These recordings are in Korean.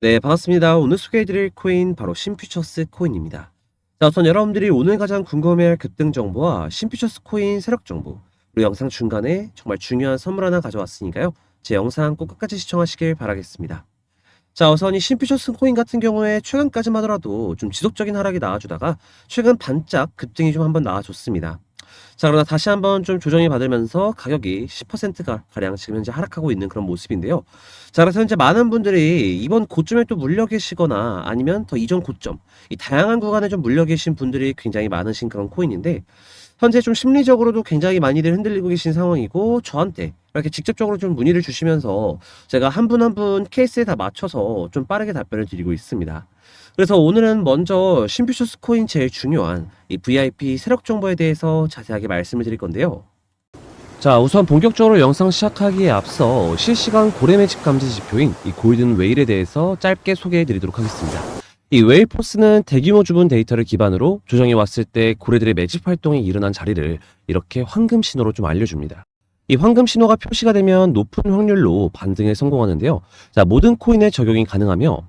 네, 반갑습니다. 오늘 소개해드릴 코인 바로 신퓨처스 코인입니다. 자, 우선 여러분들이 오늘 가장 궁금해할 급등 정보와 신퓨처스 코인 세력 정보, 그리고 영상 중간에 정말 중요한 선물 하나 가져왔으니까요. 제 영상 꼭 끝까지 시청하시길 바라겠습니다. 자, 우선 이 신퓨처스 코인 같은 경우에 최근까지만 하더라도 좀 지속적인 하락이 나와주다가 최근 반짝 급등이 좀 한번 나와줬습니다. 자, 그러나 다시 한번 좀 조정이 받으면서 가격이 10%가 가량 지금 현재 하락하고 있는 그런 모습인데요. 자, 그래서 현재 많은 분들이 이번 고점에 또 물려 계시거나 아니면 더 이전 고점, 이 다양한 구간에 좀 물려 계신 분들이 굉장히 많으신 그런 코인인데, 현재 좀 심리적으로도 굉장히 많이들 흔들리고 계신 상황이고, 저한테 이렇게 직접적으로 좀 문의를 주시면서 제가 한 분 한 분 케이스에 다 맞춰서 좀 빠르게 답변을 드리고 있습니다. 그래서 오늘은 먼저 신퓨처스 코인 제일 중요한 이 VIP 세력 정보에 대해서 자세하게 말씀을 드릴 건데요. 자, 우선 본격적으로 영상 시작하기에 앞서 실시간 고래 매집 감지 지표인 이 골든 웨일에 대해서 짧게 소개해 드리도록 하겠습니다. 이 웨일 포스는 대규모 주분 데이터를 기반으로 조정이 왔을 때 고래들의 매집 활동이 일어난 자리를 이렇게 황금 신호로 좀 알려줍니다. 이 황금 신호가 표시가 되면 높은 확률로 반등에 성공하는데요. 자, 모든 코인에 적용이 가능하며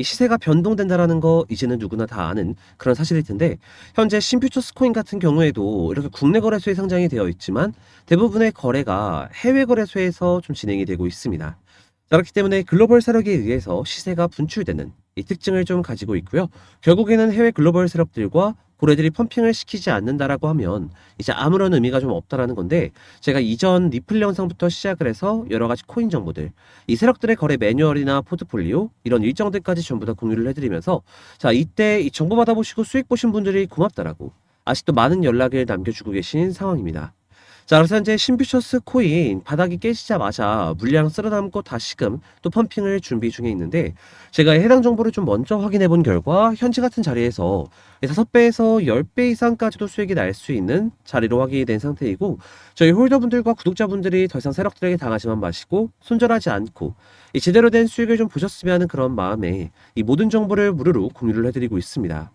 이 시세가 변동된다라는 거 이제는 누구나 다 아는 그런 사실일 텐데 현재 신퓨처스 코인 같은 경우에도 이렇게 국내 거래소에 상장이 되어 있지만 대부분의 거래가 해외 거래소에서 좀 진행이 되고 있습니다. 자, 그렇기 때문에 글로벌 세력에 의해서 시세가 분출되는 이 특징을 좀 가지고 있고요. 결국에는 해외 글로벌 세력들과 고래들이 펌핑을 시키지 않는다라고 하면 이제 아무런 의미가 좀 없다라는 건데 제가 이전 리플 영상부터 시작을 해서 여러 가지 코인 정보들 이 세력들의 거래 매뉴얼이나 포트폴리오 이런 일정들까지 전부 다 공유를 해드리면서 자 이때 이 정보 받아보시고 수익 보신 분들이 고맙다라고 아직도 많은 연락을 남겨주고 계신 상황입니다. 자, 그래서 현재 신퓨처스 코인 바닥이 깨지자마자 물량 쓸어담고 다시금 또 펌핑을 준비 중에 있는데 제가 해당 정보를 좀 먼저 확인해 본 결과 현재 같은 자리에서 5배에서 10배 이상까지도 수익이 날 수 있는 자리로 확인이 된 상태이고 저희 홀더분들과 구독자분들이 더 이상 세력들에게 당하지만 마시고 손절하지 않고 이 제대로 된 수익을 좀 보셨으면 하는 그런 마음에 이 모든 정보를 무료로 공유를 해드리고 있습니다.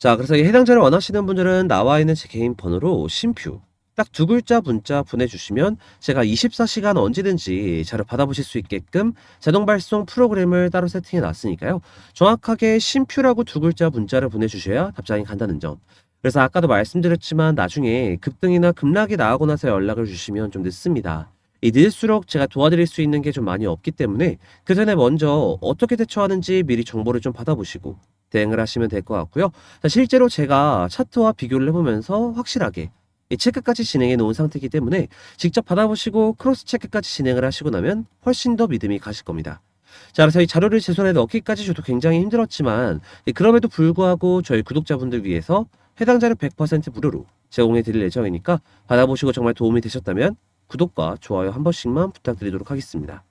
자, 그래서 이 해당 자를 원하시는 분들은 나와 있는 제 개인 번호로 심퓨 딱 두 글자 문자 보내주시면 제가 24시간 언제든지 자료 받아보실 수 있게끔 자동 발송 프로그램을 따로 세팅해 놨으니까요. 정확하게 심퓨라고 두 글자 문자를 보내주셔야 답장이 간다는 점. 그래서 아까도 말씀드렸지만 나중에 급등이나 급락이 나오고 나서 연락을 주시면 좀 늦습니다. 이 늦을수록 제가 도와드릴 수 있는 게 좀 많이 없기 때문에 그 전에 먼저 어떻게 대처하는지 미리 정보를 좀 받아보시고 대응을 하시면 될 것 같고요. 자, 실제로 제가 차트와 비교를 해보면서 확실하게 이 체크까지 진행해 놓은 상태이기 때문에 직접 받아보시고 크로스 체크까지 진행을 하시고 나면 훨씬 더 믿음이 가실 겁니다. 자, 그래서 이 자료를 제 손에 넣기까지 저도 굉장히 힘들었지만 이 그럼에도 불구하고 저희 구독자분들 위해서 해당 자료 100% 무료로 제공해 드릴 예정이니까 받아보시고 정말 도움이 되셨다면 구독과 좋아요 한 번씩만 부탁드리도록 하겠습니다.